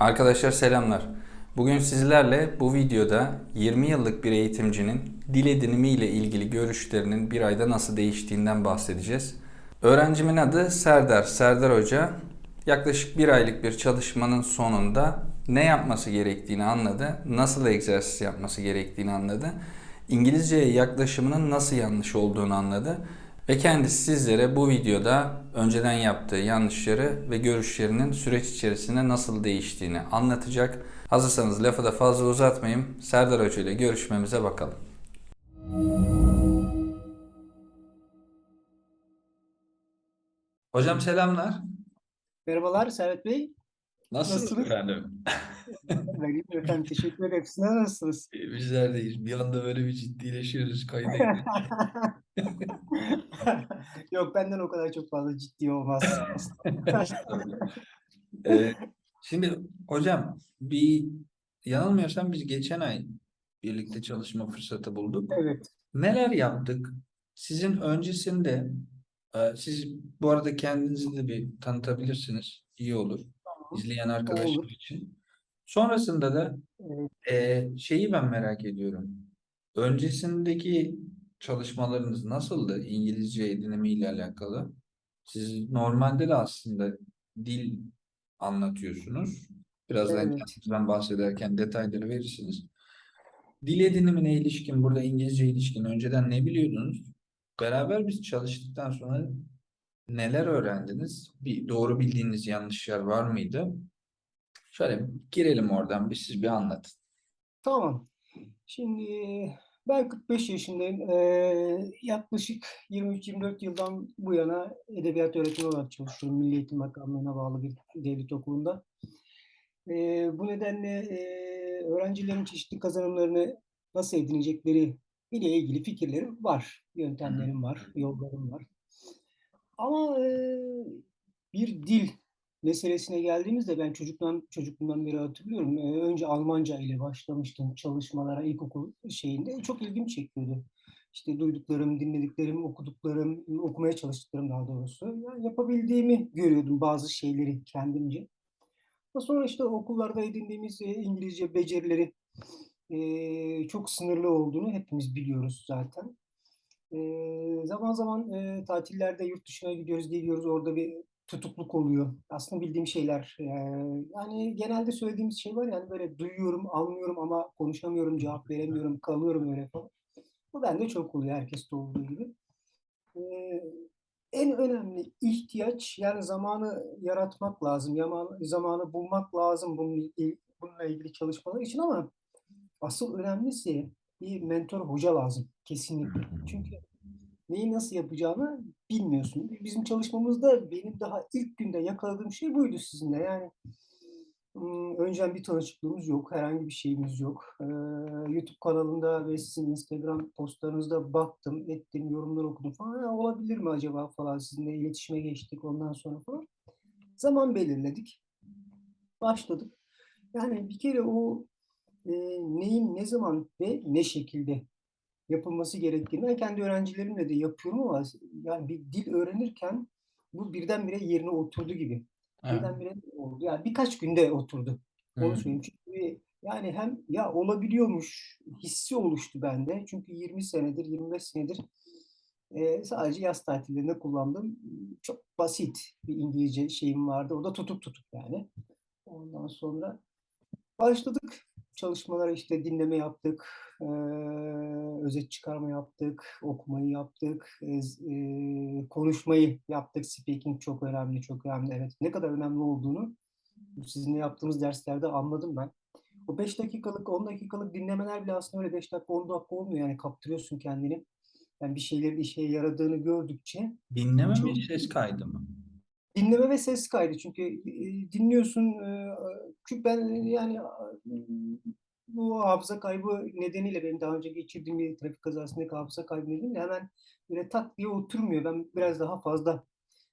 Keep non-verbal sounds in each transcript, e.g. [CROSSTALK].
Arkadaşlar selamlar. Bugün sizlerle bu videoda 20 yıllık bir eğitimcinin dil edinimi ile ilgili görüşlerinin bir ayda nasıl değiştiğinden bahsedeceğiz. Öğrencimin adı Serdar, Serdar Hoca. Yaklaşık bir aylık bir çalışmanın sonunda ne yapması gerektiğini anladı, nasıl egzersiz yapması gerektiğini anladı, İngilizceye yaklaşımının nasıl yanlış olduğunu anladı ve kendisi sizlere bu videoda önceden yaptığı yanlışları ve görüşlerinin süreç içerisinde nasıl değiştiğini anlatacak. Hazırsanız lafı da fazla uzatmayayım. Serdar Hoca ile görüşmemize bakalım. Hocam selamlar. Merhabalar Servet Bey. Nasılsınız Nasılsınız? efendim? İyiyim efendim. Teşekkür ederim. Siz nasılsınız? Bizler deyiz. Bir anda böyle bir ciddileşiyoruz kayda [LAUGHS] Yok benden o kadar çok fazla ciddi olmaz. [LAUGHS] Ee, şimdi hocam bir yanılmıyorsam biz geçen ay birlikte çalışma fırsatı bulduk. Evet. Neler yaptık? Sizin öncesinde e, siz bu arada kendinizi de bir tanıtabilirsiniz. İyi olur. İzleyen arkadaşlar Olur. için. Sonrasında da e, şeyi ben merak ediyorum. Öncesindeki çalışmalarınız nasıldı İngilizce edinimiyle alakalı? Siz normalde de aslında dil anlatıyorsunuz. Birazdan Evet. kendinizden bahsederken detayları verirsiniz. Dil edinimine ilişkin, burada İngilizce ilişkin önceden ne biliyordunuz? Beraber biz çalıştıktan sonra neler öğrendiniz? Bir doğru bildiğiniz yanlışlar var mıydı? Şöyle girelim oradan bir siz bir anlatın. Tamam. Şimdi ben 45 yaşındayım. Ee, yaklaşık 23-24 yıldan bu yana edebiyat öğretmeni olarak çalışıyorum. Milli Eğitim Bakanlığı'na bağlı bir devlet okulunda. Ee, bu nedenle e, öğrencilerin çeşitli kazanımlarını nasıl edinecekleri ile ilgili fikirlerim var. Yöntemlerim var, yollarım var. Ama bir dil meselesine geldiğimizde ben çocuktan çocukluğumdan beri hatırlıyorum. Önce Almanca ile başlamıştım çalışmalara ilkokul şeyinde. Çok ilgimi çekiyordu. İşte duyduklarım, dinlediklerim, okuduklarım, okumaya çalıştıklarım daha doğrusu. Yani yapabildiğimi görüyordum bazı şeyleri kendimce. Sonra işte okullarda edindiğimiz İngilizce becerileri çok sınırlı olduğunu hepimiz biliyoruz zaten. E, zaman zaman e, tatillerde yurt dışına gidiyoruz, geliyoruz. Orada bir tutukluk oluyor. Aslında bildiğim şeyler. e, yani genelde söylediğimiz şey var yani böyle duyuyorum, anlıyorum ama konuşamıyorum, cevap veremiyorum, kalıyorum öyle falan. Bu bende çok oluyor, herkeste olduğu gibi. E, en önemli ihtiyaç yani zamanı yaratmak lazım, zamanı bulmak lazım bununla ilgili çalışmalar için ama asıl önemlisi bir mentor hoca lazım kesinlikle. Çünkü neyi nasıl yapacağını bilmiyorsun. Bizim çalışmamızda benim daha ilk günde yakaladığım şey buydu sizinle. Yani önceden bir tanışıklığımız yok, herhangi bir şeyimiz yok. Ee, YouTube kanalında ve sizin Instagram postlarınızda baktım, ettim, yorumlar okudum falan. "Ya, olabilir mi acaba falan sizinle iletişime geçtik ondan sonra falan. Zaman belirledik, başladık. Yani bir kere o e, neyin ne zaman ve ne şekilde yapılması gerektiğini ben kendi öğrencilerimle de yapıyorum ama yani bir dil öğrenirken bu birdenbire yerine oturdu gibi. Evet. Birdenbire oldu. Yani birkaç günde oturdu. Onu Hı. söyleyeyim. Çünkü yani hem ya olabiliyormuş hissi oluştu bende. Çünkü 20 senedir, 25 senedir e, sadece yaz tatillerinde kullandığım çok basit bir İngilizce şeyim vardı. O da tutuk tutuk yani. Ondan sonra başladık çalışmalara işte dinleme yaptık, eee, özet çıkarma yaptık, okumayı yaptık, eee, konuşmayı yaptık. Speaking çok önemli, çok önemli. Evet, ne kadar önemli olduğunu sizinle yaptığımız derslerde anladım ben. O 5 dakikalık, 10 dakikalık dinlemeler bile aslında öyle 5 dakika, 10 dakika olmuyor. Yani kaptırıyorsun kendini. Yani bir şeylerin işe yaradığını gördükçe Dinleme çok mi ses kaydı mı? Dinleme ve ses kaydı çünkü e, dinliyorsun çünkü ben yani bu hafıza kaybı nedeniyle benim daha önce geçirdiğim bir trafik kazasındaki hafıza kaybı nedeniyle hemen böyle tak diye oturmuyor. Ben biraz daha fazla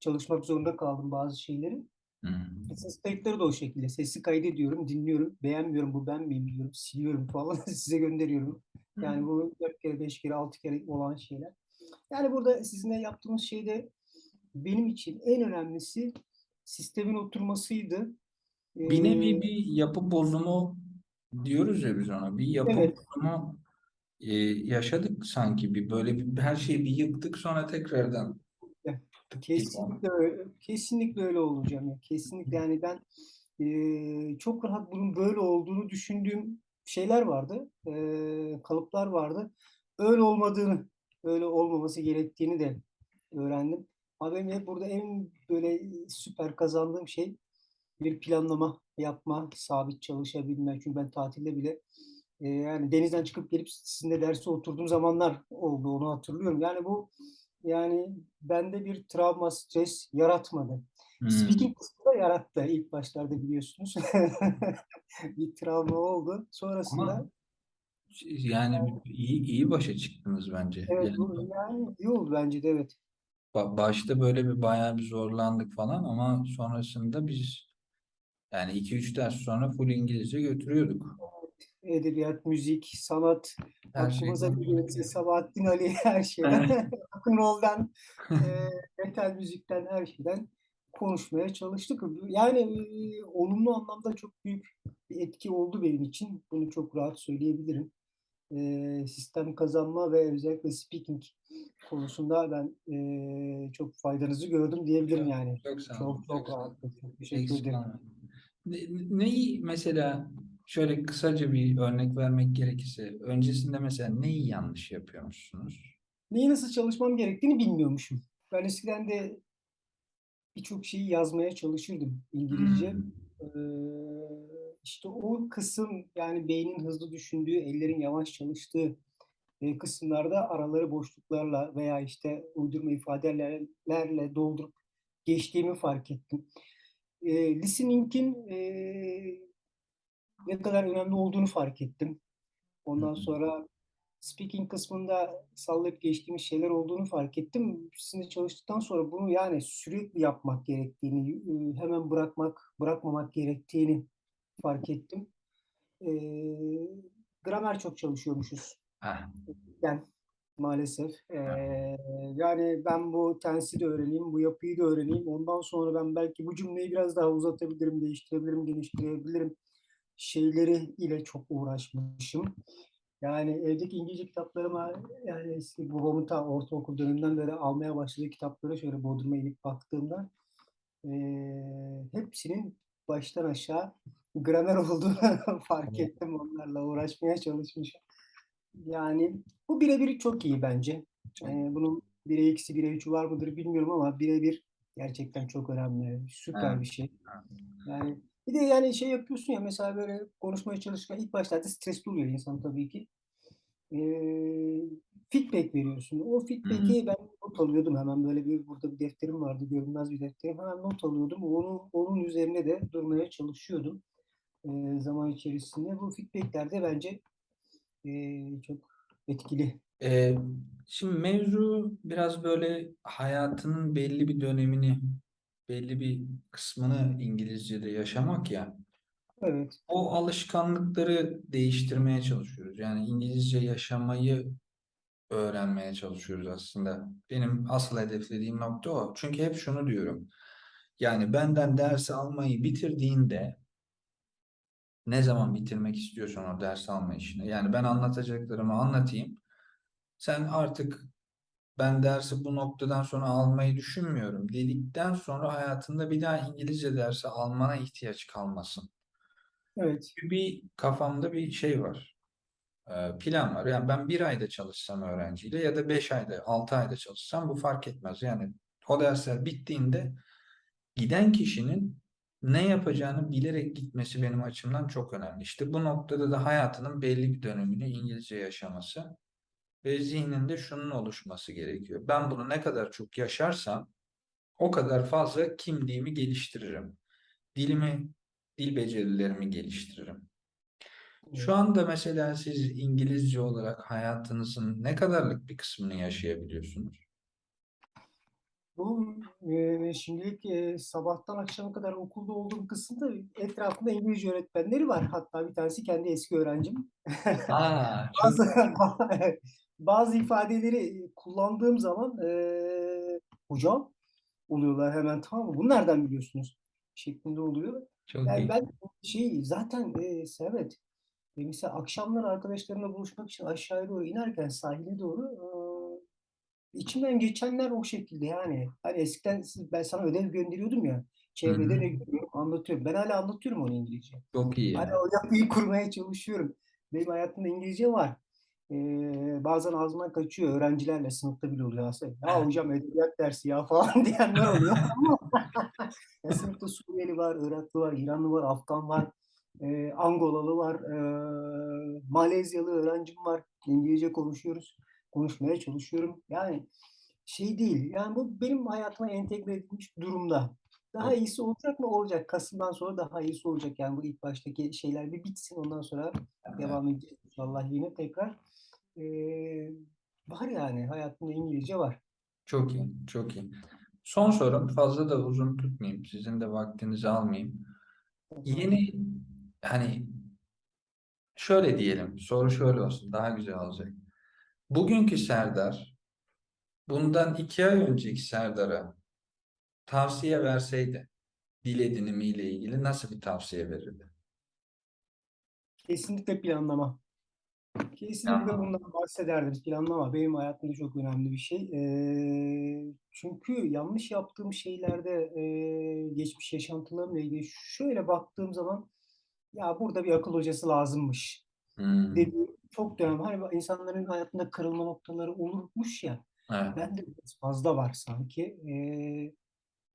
çalışmak zorunda kaldım bazı şeyleri. Hı. Ses kayıtları da o şekilde. Sesi kaydediyorum, dinliyorum, beğenmiyorum bu ben miyim diyorum, siliyorum falan [LAUGHS] size gönderiyorum. Yani bu 4 kere, 5 kere, 6 kere olan şeyler. Yani burada sizinle yaptığımız şeyde benim için en önemlisi sistemin oturmasıydı. Bir nevi Ee, bir yapı bozumu diyoruz ya biz ona. Bir yapı Evet. bozumu e, yaşadık sanki. Bir böyle bir her şeyi bir yıktık sonra tekrardan. Kesinlikle öyle, kesinlikle öyle olacağım ya. Kesinlikle yani ben eee, çok rahat bunun böyle olduğunu düşündüğüm şeyler vardı. eee, kalıplar vardı. Öyle olmadığını, öyle olmaması gerektiğini de öğrendim. Ama benim hep burada en böyle süper kazandığım şey bir planlama yapma, sabit çalışabilme. Çünkü ben tatilde bile e, yani denizden çıkıp gelip sizinle derse oturduğum zamanlar oldu. Onu hatırlıyorum. Yani bu yani bende bir travma, stres yaratmadı. Hmm. Speaking kısmı da yarattı ilk başlarda biliyorsunuz. [LAUGHS] Bir travma oldu. Ama Sonrasında yani iyi iyi başa çıktınız bence. evet Yani bu yani iyi oldu bence de evet. Ba- başta böyle bir bayağı bir zorlandık falan ama sonrasında biz yani 2-3 ders sonra full İngilizce götürüyorduk. Edebiyat, müzik, sanat, Her şey aklımıza konuştuk gelirse. Sabahattin Ali [LAUGHS] her şeyden, [LAUGHS] rock'n'roll'dan, [LAUGHS] e, metal müzikten her şeyden konuşmaya çalıştık. Yani e, olumlu anlamda çok büyük bir etki oldu benim için. Bunu çok rahat söyleyebilirim. E, sistem kazanma ve özellikle speaking konusunda ben e, çok faydanızı gördüm diyebilirim Çok, yani. çok sağ olun. Çok Çok çok sağ olun. rahat. Çok teşekkür ederim. neyi mesela şöyle kısaca bir örnek vermek gerekirse öncesinde mesela neyi yanlış yapıyormuşsunuz? Neyi nasıl çalışmam gerektiğini bilmiyormuşum. Ben eskiden de birçok şeyi yazmaya çalışırdım İngilizce. Hmm. Ee, işte o kısım yani beynin hızlı düşündüğü, ellerin yavaş çalıştığı e, kısımlarda araları boşluklarla veya işte uydurma ifadelerle doldurup geçtiğimi fark ettim. E, listening'in e, ne kadar önemli olduğunu fark ettim. Ondan sonra speaking kısmında sallayıp geçtiğimiz şeyler olduğunu fark ettim. Sizinle çalıştıktan sonra bunu yani sürekli yapmak gerektiğini, e, hemen bırakmak, bırakmamak gerektiğini fark ettim. E, gramer çok çalışıyormuşuz. Ah, Yani maalesef. E, ah. yani ben bu tensi de öğreneyim, bu yapıyı da öğreneyim. Ondan sonra ben belki bu cümleyi biraz daha uzatabilirim, değiştirebilirim, geliştirebilirim şeyleri ile çok uğraşmışım. Yani evdeki İngilizce kitaplarıma yani eski babamın ta ortaokul döneminden beri almaya başladığı kitaplara şöyle Bodrum'a inip baktığımda eee, hepsinin baştan aşağı gramer olduğunu [LAUGHS] fark ettim. Onlarla uğraşmaya çalışmışım. Yani bu birebir çok iyi bence. Eee, bunun bire eksi bire üçü var mıdır bilmiyorum ama birebir gerçekten çok önemli. Süper Evet, bir şey. Yani bir de yani şey yapıyorsun ya mesela böyle konuşmaya çalışırken ilk başlarda stresli oluyor insan tabii ki. Ee, feedback veriyorsun. O feedback'i ben not alıyordum hemen böyle bir burada bir defterim vardı görünmez bir defterim hemen not alıyordum. Onun, onun üzerine de durmaya çalışıyordum ee, zaman içerisinde. Bu feedback'ler de bence ee, çok etkili. Ee, şimdi mevzu biraz böyle hayatının belli bir dönemini, belli bir kısmını İngilizce'de yaşamak ya. Evet, O alışkanlıkları değiştirmeye çalışıyoruz. Yani İngilizce yaşamayı öğrenmeye çalışıyoruz aslında. Benim asıl hedeflediğim nokta o. Çünkü hep şunu diyorum. Yani benden ders almayı bitirdiğinde ne zaman bitirmek istiyorsan o ders alma işini. Yani ben anlatacaklarımı anlatayım. Sen artık ben dersi bu noktadan sonra almayı düşünmüyorum dedikten sonra hayatında bir daha İngilizce dersi almana ihtiyaç kalmasın. evet, Bir kafamda bir şey var. E, Plan var. Yani ben bir ayda çalışsam öğrenciyle ya da beş ayda, altı ayda çalışsam bu fark etmez. Yani o dersler bittiğinde giden kişinin ne yapacağını bilerek gitmesi benim açımdan çok önemli. İşte bu noktada da hayatının belli bir dönemini İngilizce yaşaması ve zihninde şunun oluşması gerekiyor. Ben bunu ne kadar çok yaşarsam o kadar fazla kimliğimi geliştiririm. Dilimi, dil becerilerimi geliştiririm. Şu anda mesela siz İngilizce olarak hayatınızın ne kadarlık bir kısmını yaşayabiliyorsunuz? Bu e, şimdilik e, sabahtan akşama kadar okulda olduğum kısımda etrafında İngilizce öğretmenleri var. Hatta bir tanesi kendi eski öğrencim. Aa, [LAUGHS] Bazı [LAUGHS] bazı ifadeleri kullandığım zaman e, hocam oluyorlar hemen tamam mı? Bunu nereden biliyorsunuz? şeklinde oluyor. Çok Yani iyi. ben şey zaten e, Servet e, mesela akşamlar arkadaşlarımla buluşmak için aşağıya doğru inerken sahile doğru e, içimden geçenler o şekilde yani. Hani eskiden siz- ben sana ödev gönderiyordum ya. Çevrede ne görüyorum anlatıyorum. Ben hala anlatıyorum onu İngilizce. Çok iyi. Hala o yapıyı kurmaya çalışıyorum. Benim hayatımda İngilizce var. Ee, bazen ağzımdan kaçıyor. Öğrencilerle sınıfta bile oluyor aslında. Ya [LAUGHS] hocam edebiyat dersi ya falan [LAUGHS] diyenler oluyor. [LAUGHS] Ya sınıfta Suriyeli var, Iraklı var, İranlı var, Afgan var, e, Angolalı var, e, Malezyalı öğrencim var. İngilizce konuşuyoruz. Konuşmaya çalışıyorum. Yani şey değil. Yani bu benim hayatıma entegre edilmiş durumda. Daha Evet. iyisi olacak mı? Olacak. Kasım'dan sonra daha iyisi olacak. Yani bu ilk baştaki şeyler bir bitsin. Ondan sonra devam edeceğiz inşallah yine tekrar. Ee, var yani. Hayatımda İngilizce var. Çok iyi, çok iyi. Son sorum, fazla da uzun tutmayayım, sizin de vaktinizi almayayım. Yeni, hani şöyle diyelim, soru şöyle olsun, daha güzel olacak. Bugünkü Serdar, bundan iki ay önceki Serdar'a tavsiye verseydi, dil edinimiyle ilgili nasıl bir tavsiye verirdi? Kesinlikle planlama. Kesinlikle bundan bahsederdim. Planlama benim hayatımda çok önemli bir şey. Ee, çünkü yanlış yaptığım şeylerde e, geçmiş yaşantılarımla ilgili şöyle baktığım zaman ya burada bir akıl hocası lazımmış Hmm, dediğim çok dönem. Hani insanların hayatında kırılma noktaları olurmuş ya. evet, Bende biraz fazla var sanki. Ee,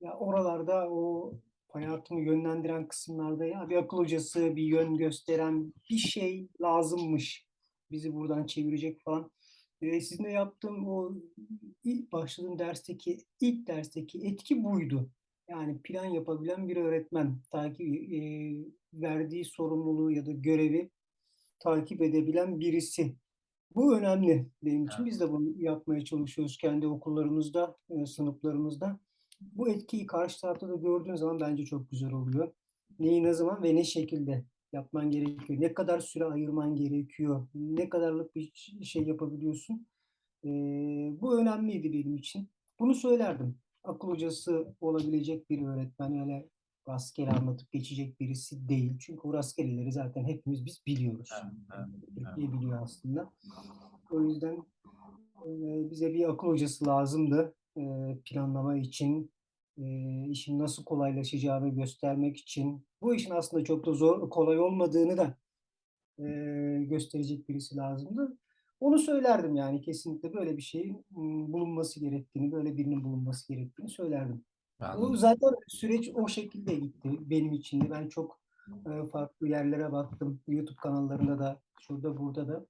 ya oralarda o hayatımı yönlendiren kısımlarda ya bir akıl hocası, bir yön gösteren bir şey lazımmış. Bizi buradan çevirecek falan. Ee, sizinle yaptığım o ilk başladığım dersteki ilk dersteki etki buydu. Yani plan yapabilen bir öğretmen, takip e, verdiği sorumluluğu ya da görevi takip edebilen birisi. Bu önemli benim için. Biz de bunu yapmaya çalışıyoruz kendi okullarımızda, e, sınıflarımızda. Bu etkiyi karşı tarafta da gördüğün zaman bence çok güzel oluyor. Neyi ne zaman ve ne şekilde yapman gerekiyor? Ne kadar süre ayırman gerekiyor? Ne kadarlık bir şey yapabiliyorsun? E, bu önemliydi benim için. Bunu söylerdim. Akıl hocası olabilecek bir öğretmen öyle rastgele anlatıp geçecek birisi değil. Çünkü o rastgeleleri zaten hepimiz biz biliyoruz. Türkiye biliyor aslında. O yüzden e, bize bir akıl hocası lazımdı e, planlama için, e, işin nasıl kolaylaşacağını göstermek için. Bu işin aslında çok da zor, kolay olmadığını da gösterecek birisi lazımdı. Onu söylerdim yani kesinlikle böyle bir şeyin bulunması gerektiğini, böyle birinin bulunması gerektiğini söylerdim. O anladım. zaten süreç o şekilde gitti benim için de. Ben çok farklı yerlere baktım. YouTube kanallarında da, şurada burada da.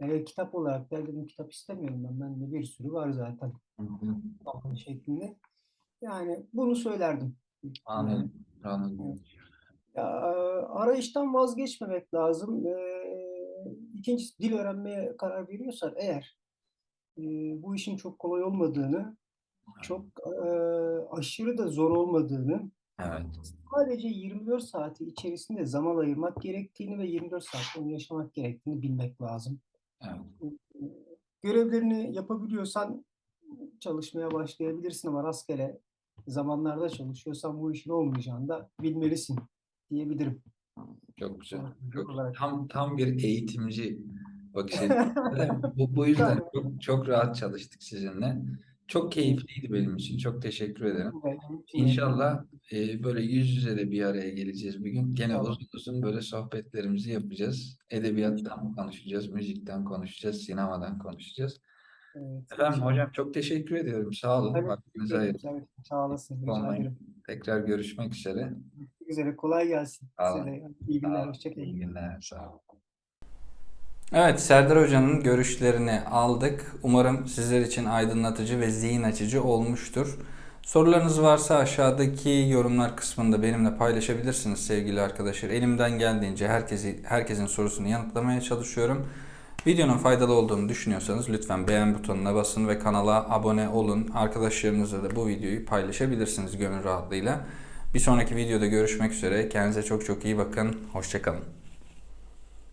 E, kitap olarak da dedim kitap istemiyorum ben. Bende bir sürü var zaten. Hı şeklinde. Yani bunu söylerdim. Anladım, anladım. Ya, arayıştan vazgeçmemek lazım. E, ikincisi dil öğrenmeye karar veriyorsan eğer e, bu işin çok kolay olmadığını, çok e, aşırı da zor olmadığını, Evet, sadece 24 saati içerisinde zaman ayırmak gerektiğini ve 24 saat onu yaşamak gerektiğini bilmek lazım. evet. Görevlerini yapabiliyorsan çalışmaya başlayabilirsin ama rastgele zamanlarda çalışıyorsan bu işin olmayacağını da bilmelisin diyebilirim. Çok güzel. Çok tam tam bir eğitimci bakış. [LAUGHS] [LAUGHS] Bu, bu yüzden çok, çok rahat çalıştık sizinle. Çok keyifliydi benim için. Çok teşekkür ederim. İnşallah e, böyle yüz yüze de bir araya geleceğiz bir gün. Gene uzun uzun böyle sohbetlerimizi yapacağız. Edebiyattan konuşacağız, müzikten konuşacağız, sinemadan konuşacağız. Evet, Efendim inşallah. hocam çok teşekkür ediyorum. Sağ olun. Evet, Vaktinizi ayırdınız. evet, sağ olasın. Tekrar görüşmek üzere. Üzere. Kolay gelsin. Size. İyi günler. Hoşçakalın. İyi günler. Sağ olun. Evet, Serdar Hoca'nın görüşlerini aldık. Umarım sizler için aydınlatıcı ve zihin açıcı olmuştur. Sorularınız varsa aşağıdaki yorumlar kısmında benimle paylaşabilirsiniz sevgili arkadaşlar. Elimden geldiğince herkesi herkesin sorusunu yanıtlamaya çalışıyorum. Videonun faydalı olduğunu düşünüyorsanız lütfen beğen butonuna basın ve kanala abone olun. Arkadaşlarınızla da bu videoyu paylaşabilirsiniz gönül rahatlığıyla. Bir sonraki videoda görüşmek üzere. Kendinize çok çok iyi bakın. Hoşçakalın.